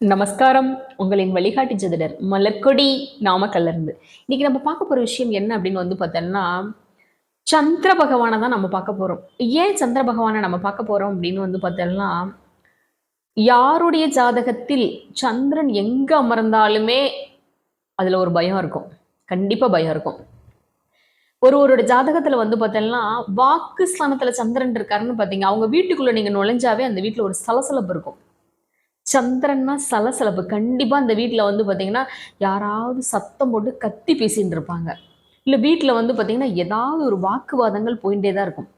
நமஸ்காரம். உங்களின் வழிகாட்டி ஜதிடர் மலர்கொடி நாமக்கல்ல இருந்து இன்னைக்கு நம்ம பார்க்க போற விஷயம் என்ன அப்படின்னு வந்து பார்த்தோம்னா சந்திர பகவானை தான் நம்ம பார்க்க போறோம். ஏன் சந்திர பகவானை நம்ம பார்க்க போறோம் அப்படின்னு வந்து பார்த்தோம்னா யாருடைய ஜாதகத்தில் சந்திரன் எங்க அமர்ந்தாலுமே அதுல ஒரு பயம் இருக்கும். கண்டிப்பா பயம் இருக்கும். ஒருவரோட ஜாதகத்துல வந்து பார்த்தோம்னா வாக்கு ஸ்தானத்துல சந்திரன் இருக்காருன்னு பார்த்தீங்க. அவங்க வீட்டுக்குள்ள நீங்க நுழைஞ்சாவே அந்த வீட்டுல ஒரு சலசலப்பு இருக்கும். சந்திரன்னா சலசலப்பு. கண்டிப்பாக அந்த வீட்டில் வந்து பார்த்தீங்கன்னா யாராவது சத்தம் போட்டு கத்தி பேசிகிட்டு இருப்பாங்க. இல்லை வீட்டில் வந்து பார்த்தீங்கன்னா ஏதாவது ஒரு வாக்குவாதங்கள் போயிட்டே தான் இருக்கும்.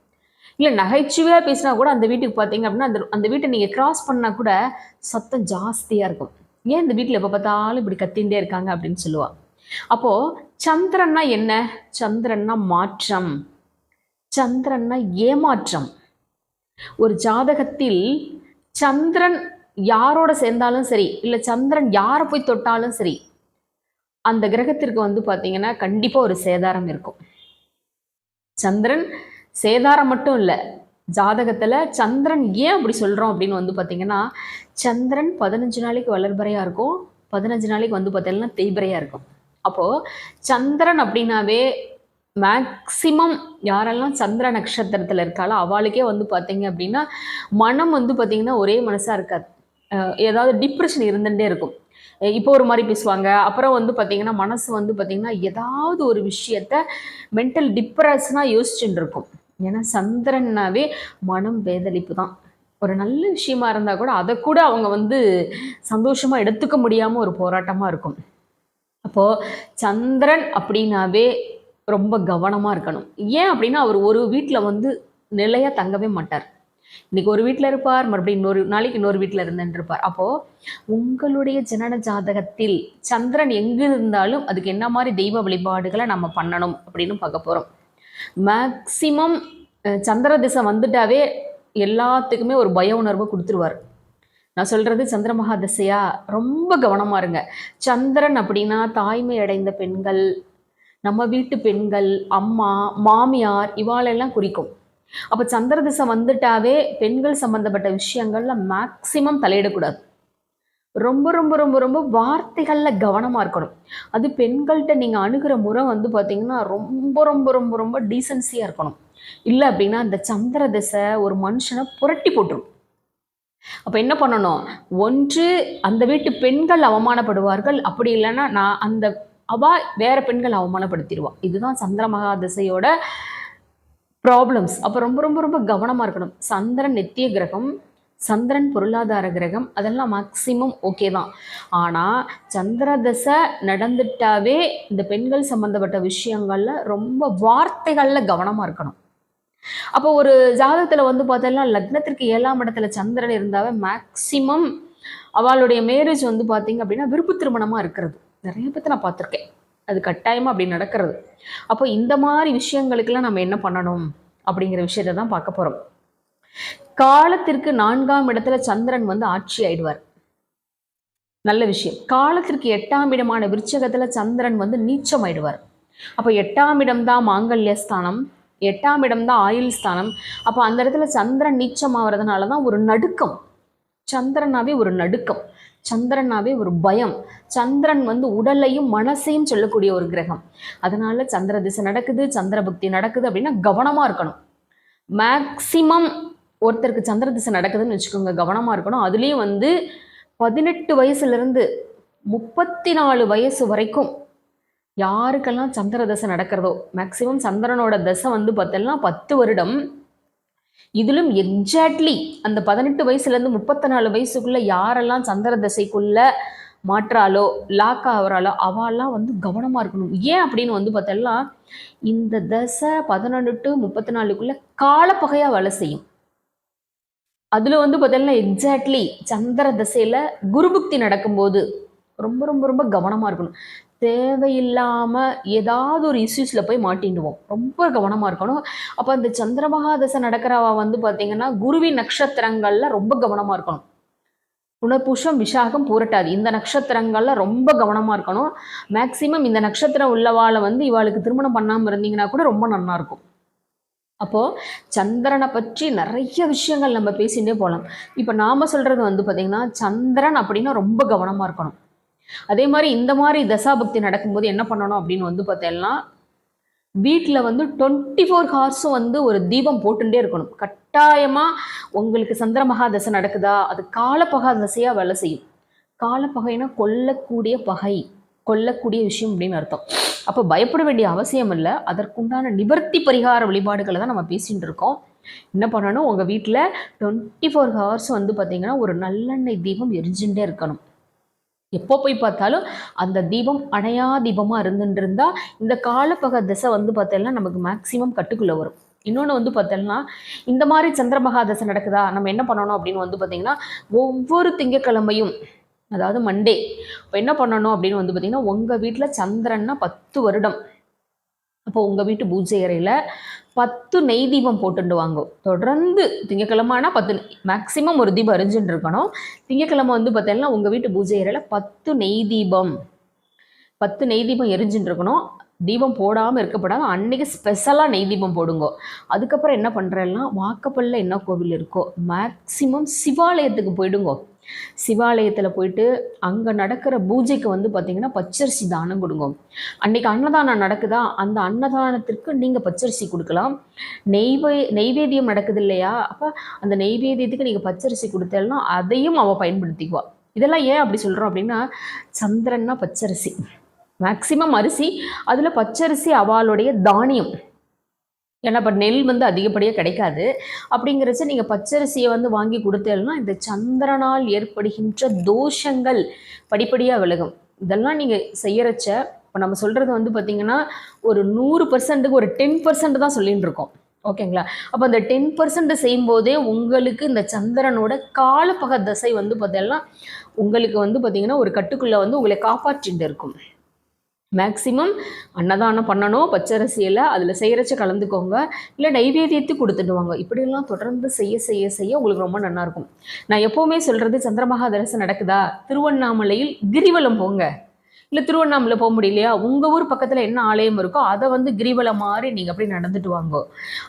இல்லை நகைச்சுவையாக பேசினா கூட அந்த வீட்டுக்கு பார்த்தீங்க அப்படின்னா அந்த அந்த வீட்டை நீங்கள் கிராஸ் பண்ணால் கூட சத்தம் ஜாஸ்தியாக இருக்கும். ஏன் இந்த வீட்டில் எப்போ பார்த்தாலும் இப்படி கத்தின்ண்டே இருக்காங்க அப்படின்னு சொல்லுவா. அப்போது சந்திரன்னா என்ன? சந்திரன்னா மாற்றம். சந்திரன்னா ஏமாற்றம். ஒரு ஜாதகத்தில் சந்திரன் யாரோட சேர்ந்தாலும் சரி இல்லை சந்திரன் யாரை போய் தொட்டாலும் சரி அந்த கிரகத்திற்கு வந்து பார்த்தீங்கன்னா கண்டிப்பாக ஒரு சேதாரம் இருக்கும். சந்திரன் சேதாரம் மட்டும் இல்லை ஜாதகத்தில் சந்திரன் ஏன் அப்படி சொல்கிறோம் அப்படின்னு வந்து பார்த்தீங்கன்னா சந்திரன் பதினஞ்சு நாளைக்கு வளர்பறையாக இருக்கும் பதினஞ்சு நாளைக்கு வந்து பார்த்தீங்கன்னா தேய்பறையாக இருக்கும். அப்போது சந்திரன் அப்படின்னாவே மேக்சிமம் யாரெல்லாம் சந்திர நட்சத்திரத்தில் இருக்காளோ அவளுக்கே வந்து பார்த்தீங்க அப்படின்னா மனம் வந்து பார்த்தீங்கன்னா ஒரே மனசாக இருக்காது. ஏதாவது டிப்ரெஷன் இருந்துகிட்டே இருக்கும். இப்போ ஒரு மாதிரி பேசுவாங்க. அப்புறம் வந்து பார்த்தீங்கன்னா மனசு வந்து பார்த்தீங்கன்னா ஏதாவது ஒரு விஷயத்த மென்டல் டிப்ரெஷனாக யோசிச்சுட்டு இருக்கும். ஏன்னா சந்திரன்னாவே மனம் வேதளிப்பு தான். ஒரு நல்ல விஷயமா இருந்தால் கூட அதை கூட அவங்க வந்து சந்தோஷமாக எடுத்துக்க முடியாமல் ஒரு போராட்டமாக இருக்கும். அப்போது சந்திரன் அப்படின்னாவே ரொம்ப கவனமாக இருக்கணும். ஏன் அப்படின்னா அவர் ஒரு வீட்டில் வந்து நிலையாக தங்கவே மாட்டார். இன்னைக்கு ஒரு வீட்டில் இருப்பார் மறுபடியும் இன்னொரு நாளைக்கு இன்னொரு வீட்டில் இருந்துட்டு இருப்பார் அப்போது உங்களுடைய ஜனன ஜாதகத்தில் சந்திரன் எங்கு இருந்தாலும் அதுக்கு என்ன மாதிரி தெய்வ வழிபாடுகளை நம்ம பண்ணணும் அப்படின்னு பார்க்க போகிறோம் மேக்சிமம் சந்திர திசை வந்துட்டாவே எல்லாத்துக்குமே ஒரு பய உணர்வை கொடுத்துருவார். நான் சொல்கிறது சந்திர மகா திசையா? ரொம்ப கவனமாக இருங்க. சந்திரன் அப்படின்னா தாய்மை அடைந்த பெண்கள் நம்ம வீட்டு பெண்கள் அம்மா மாமியார் இவாளெல்லாம் குறிக்கும். அப்போ சந்திர திசை வந்துட்டாவே பெண்கள் சம்மந்தப்பட்ட விஷயங்கள்ல மேக்சிமம் தலையிடக்கூடாது. ரொம்ப ரொம்ப ரொம்ப ரொம்ப வார்த்தைகளில் கவனமாக இருக்கணும். அது பெண்கள்கிட்ட நீங்கள் அணுகிற முறை வந்து பார்த்திங்கன்னா ரொம்ப ரொம்ப ரொம்ப ரொம்ப டீசன்சியாக இருக்கணும். இல்லை அப்படின்னா அந்த சந்திர திசை ஒரு மனுஷனை புரட்டி போட்டுரும். அப்போ என்ன பண்ணணும்? ஒன்று அந்த வீட்டு பெண்கள் அவமானப்படுவார்கள். அப்படி இல்லைன்னா நான் அந்த அவா வேற பெண்கள் அவமானப்படுத்திடுவான் இதுதான் சந்திர மகா திசையோட ப்ராப்ளம்ஸ் அப்போ ரொம்ப ரொம்ப ரொம்ப கவனமாக இருக்கணும். சந்திரன் நித்திய கிரகம் சந்திரன் பொருளாதார கிரகம் அதெல்லாம் மேக்சிமம் ஓகே தான். ஆனால் சந்திர தசை நடந்துட்டாவே இந்த பெண்கள் சம்மந்தப்பட்ட விஷயங்களில் ரொம்ப வார்த்தைகளில் கவனமாக இருக்கணும். அப்போ ஒரு ஜாதகத்தில் வந்து பார்த்தோம்னா லக்னத்திற்கு ஏழாம் இடத்துல சந்திரன் இருந்தாவே மேக்சிமம் அவளுடைய மேரேஜ் வந்து பார்த்தீங்க அப்படின்னா விருப்பு திருமணமாக இருக்கிறது. நிறைய பேர்த்த நான் பார்த்துருக்கேன் அது கட்டாயமாக அப்படி நடக்கிறது. அப்போ இந்த மாதிரி விஷயங்களுக்கெல்லாம் நம்ம என்ன பண்ணணும்? அப்படிங்கிற விஷயத்தை தான் பார்க்க போகிறோம் காலத்திற்கு நான்காம் இடத்துல சந்திரன் வந்து ஆட்சி ஆயிடுவார். நல்ல விஷயம். காலத்திற்கு எட்டாம் இடமான விருச்சகத்தில் சந்திரன் வந்து நீச்சம் ஆயிடுவார். அப்போ எட்டாம் இடம் தான் மாங்கல்ய ஸ்தானம். எட்டாம் இடம் தான் ஆயுள் ஸ்தானம். அப்போ அந்த இடத்துல சந்திரன் நீச்சம் ஆகிறதுனால தான் ஒரு நடுக்கம். சந்திரனாவே ஒரு நடுக்கம். சந்திரனாவே ஒரு பயம். சந்திரன் வந்து உடலையும் மனசையும் சொல்லக்கூடிய ஒரு கிரகம். அதனால சந்திர திசை நடக்குது சந்திர பக்தி நடக்குது அப்படின்னா கவனமாக இருக்கணும். மேக்சிமம் ஒருத்தருக்கு சந்திர திசை நடக்குதுன்னு வச்சுக்கோங்க கவனமாக இருக்கணும். அதுலேயும் வந்து பதினெட்டு வயசுலேருந்து முப்பத்தி நாலு வயசு வரைக்கும் யாருக்கெல்லாம் சந்திர தசை நடக்கிறதோ மேக்சிமம் சந்திரனோட தசை வந்து பார்த்தோம்னா பத்து வருடம். இதிலும் எக்ஸாக்ட்லி அந்த பதினெட்டு வயசுலேருந்து முப்பத்தி நாலு வயசுக்குள்ள யாரெல்லாம் சந்திர தசைக்குள்ள மாற்றாலோ லாக் ஆகிறாலோ அவெல்லாம் வந்து கவனமாக இருக்கணும். ஏன் அப்படின்னு வந்து பார்த்தோம்னா இந்த தசை பதினொன்று டு முப்பத்தி நாலுக்குள்ள காலப்பகையாக வேலை செய்யும். அதில் வந்து பார்த்தோம்னா எக்ஸாக்ட்லி சந்திர தசையில் குருபுக்தி நடக்கும்போது ரொம்ப ரொம்ப ரொம்ப கவனமாக இருக்கணும். தேவையில்லாமல் ஏதாவது ஒரு இஷ்யூஸில் போய் மாட்டிடுவோம் ரொம்ப கவனமாக இருக்கணும். அப்போ அந்த சந்திரமகா தசை நடக்கிறவா வந்து பார்த்திங்கன்னா குருவின் நட்சத்திரங்களில் ரொம்ப கவனமாக இருக்கணும். புனர்பூஷம் விஷாகம் பூரட்டாது. இந்த நட்சத்திரங்கள்ல ரொம்ப கவனமாக இருக்கணும். மேக்சிமம் இந்த நட்சத்திரம் உள்ளவாளை வந்து இவாளுக்கு திருமணம் பண்ணாமல் இருந்தீங்கன்னா கூட ரொம்ப நல்லா இருக்கும். அப்போது சந்திரனை பற்றி நிறைய விஷயங்கள் நம்ம பேசிகிட்டே போகலாம் இப்போ நாம் சொல்கிறது வந்து பார்த்திங்கன்னா சந்திரன் அப்படின்னா ரொம்ப கவனமாக இருக்கணும். அதே மாதிரி இந்த மாதிரி தசாபக்தி நடக்கும்போது என்ன பண்ணணும் அப்படின்னு வந்து பார்த்தீங்கன்னா வீட்டில் வந்து டுவெண்ட்டி ஃபோர் ஹார்ஸும் வந்து ஒரு தீபம் போட்டுட்டே இருக்கணும். கட்டாயமாக உங்களுக்கு சந்திர மகாதசை நடக்குதா? அது காலப்பகா தசையாக வேலை செய்யும். காலப்பகைனா கொல்லக்கூடிய பகை கொல்லக்கூடிய விஷயம் அப்படின்னு அர்த்தம். அப்போ பயப்பட வேண்டிய அவசியம் இல்லை. அதற்குண்டான நிவர்த்தி பரிகார வழிபாடுகளை தான் நம்ம பேசிகிட்டு இருக்கோம். என்ன பண்ணணும்? உங்கள் வீட்டில் டுவெண்ட்டி ஃபோர் ஹவர்ஸ் வந்து பார்த்திங்கன்னா ஒரு நல்லெண்ணெய் தீபம் எரிஞ்சுட்டே இருக்கணும். எப்போ போய் பார்த்தாலும் அந்த தீபம் அணையா தீபமாக இருந்துட்டு இருந்தால் இந்த காலப்பக திசை வந்து பார்த்தோம்னா நமக்கு மேக்ஸிமம் கட்டுக்குள்ளே வரும். இன்னொன்று வந்து பார்த்தோம்னா இந்த மாதிரி சந்திரமகா தசை நடக்குதா? நம்ம என்ன பண்ணணும் அப்படின்னு வந்து பார்த்திங்கன்னா ஒவ்வொரு திங்கக்கிழமையும் அதாவது மண்டே இப்போ என்ன பண்ணணும் அப்படின்னு வந்து பார்த்திங்கன்னா உங்கள் வீட்டில் சந்திரன்னா பத்து வருடம். அப்போ உங்கள் வீட்டு பூஜை அறையில் பத்து நெய் தீபம் போட்டுட்டு வாங்க தொடர்ந்து ஆனால் பத்து மேக்ஸிமம் ஒரு தீபம் அறிஞ்சுட்டு இருக்கணும். திங்கக்கிழமை வந்து பார்த்தீங்கன்னா உங்கள் வீட்டு பூஜை அறையில் பத்து நெய் தீபம். பத்து நெய் தீபம் எரிஞ்சுட்டு இருக்கணும். தீபம் போடாமல் இருக்கப்படாது அன்னைக்கு ஸ்பெஷலாக நெய் தீபம் போடுங்க. அதுக்கப்புறம் என்ன பண்ணுறேன்னா வாக்கப்பல்ல என்ன கோவில் இருக்கோ மேக்ஸிமம் சிவாலயத்துக்கு போயிடுங்க. சிவாலயத்தில் போயிட்டு அங்கே நடக்கிற பூஜைக்கு வந்து பார்த்தீங்கன்னா பச்சரிசி தானம் கொடுங்க. அன்னைக்கு அன்னதானம் நடக்குதா? அந்த அன்னதானத்திற்கு நீங்கள் பச்சரிசி கொடுக்கலாம். நெய்வே நெய்வேத்தியம் நடக்குது இல்லையா? அப்போ அந்த நெய்வேத்தியத்துக்கு நீங்கள் பச்சரிசி கொடுத்தேன்னா அதையும் அவள் பயன்படுத்திக்குவா. இதெல்லாம் ஏன் அப்படி சொல்கிறோம் அப்படின்னா சந்திரன்னா பச்சரிசி. மேக்சிமம் அரிசி அதில் பச்சரிசி அவளுடைய தானியம். ஏன்னா இப்போ நெல் வந்து அதிகப்படியாக கிடைக்காது. அப்படிங்கிறச்ச நீங்கள் பச்சரிசியை வந்து வாங்கி கொடுத்தேன்னா இந்த சந்திரனால் ஏற்படுகின்ற தோஷங்கள் படிப்படியாக விலகும். இதெல்லாம் நீங்கள் செய்யறச்ச இப்போ நம்ம சொல்கிறது வந்து பார்த்திங்கன்னா ஒரு நூறு பர்சன்ட்டுக்கு ஒரு டென் பர்சன்ட் தான் சொல்லிகிட்டு இருக்கோம். ஓகேங்களா? அப்போ அந்த டென் பர்சன்ட் செய்யும்போதே உங்களுக்கு இந்த சந்திரனோட காலப்பக தசை வந்து பார்த்தீங்கன்னா உங்களுக்கு வந்து பார்த்திங்கன்னா ஒரு கட்டுக்குள்ளே வந்து உங்களை காப்பாற்றிட்டு இருக்கும். மேக்ஸிமம் அன்னதானம் பண்ணணும் பச்சரிசியில் அதில் செய்கிறச்ச கலந்துக்கோங்க. இல்லை நைவேத்தியத்து கொடுத்துடுவாங்க இப்படியெல்லாம் தொடர்ந்து செய்ய செய்ய செய்ய உங்களுக்கு ரொம்ப நல்லா இருக்கும் நான் எப்போவுமே சொல்கிறது சந்திரமகா தரிசனம் நடக்குதா? திருவண்ணாமலையில் கிரிவலம் போங்க. இல்லை திருவண்ணாமலை போக முடியலையா? உங்கள் ஊர் பக்கத்தில் என்ன ஆலயம் இருக்கோ அதை வந்து கிரிவலம் மாதிரி நீங்கள் அப்படி நடந்துட்டு வாங்கோ.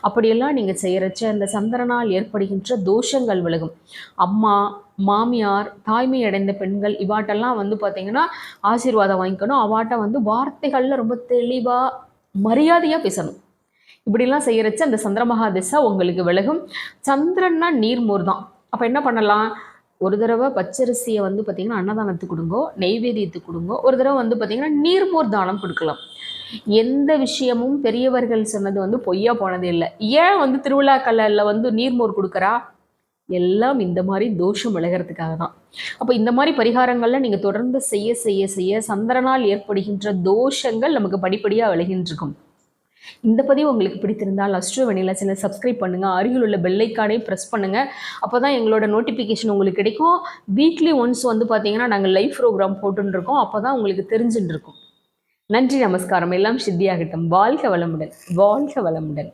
அப்படியெல்லாம் நீங்கள் செய்கிறச்ச அந்த சந்திரனால் ஏற்படுகின்ற தோஷங்கள் விலகும். அம்மா மாமியார் தாய்மை அடைந்த பெண்கள் இவாட்டெல்லாம் வந்து பார்த்திங்கன்னா ஆசீர்வாதம் வாங்கிக்கணும். அவாட்ட வந்து வார்த்தைகளில் ரொம்ப தெளிவாக மரியாதையாக பேசணும். இப்படிலாம் செய்கிறச்ச அந்த சந்திரமகா திசை உங்களுக்கு விலகும். சந்திரன்னா நீர்மோர் தான். அப்போ என்ன பண்ணலாம்? ஒரு தடவை பச்சரிசியை வந்து பார்த்திங்கன்னா அன்னதானத்துக்கு கொடுங்கோ நெய்வேதியத்துக்கு கொடுங்கோ ஒரு தடவை வந்து பார்த்திங்கன்னா நீர்மோர் தானம் கொடுக்கலாம். எந்த விஷயமும் பெரியவர்கள் சொன்னது வந்து பொய்யா போனது இல்லை. ஏன் வந்து திருவிழாக்களில் வந்து நீர்மோர் கொடுக்குறா? எல்லாம் இந்த மாதிரி தோஷம் விலகிறதுக்காக தான். அப்போ இந்த மாதிரி பரிகாரங்களில் நீங்கள் தொடர்ந்து செய்ய செய்ய செய்ய சந்திரனால் ஏற்படுகின்ற தோஷங்கள் நமக்கு படிப்படியாக விலகின்றிருக்கும். இந்த பதிவு உங்களுக்கு பிடித்திருந்தால் அஸ்ட்ரோ வெனிலா சேனல் சப்ஸ்கிரைப் பண்ணுங்கள் அருகில் உள்ள பெல்லைக்கானே ப்ரெஸ் பண்ணுங்கள் அப்போ தான் எங்களோட நோட்டிஃபிகேஷன் உங்களுக்கு கிடைக்கும். வீக்லி ஒன்ஸ் வந்து பார்த்தீங்கன்னா நாங்கள் லைவ் ப்ரோக்ராம் போட்டுருக்கோம் அப்போ தான் உங்களுக்கு தெரிஞ்சுட்டு இருக்கும் நன்றி நமஸ்காரம். எல்லாம் சித்தியாகட்டும். வாழ்க வளமுடன். வாழ்க வளமுடன்.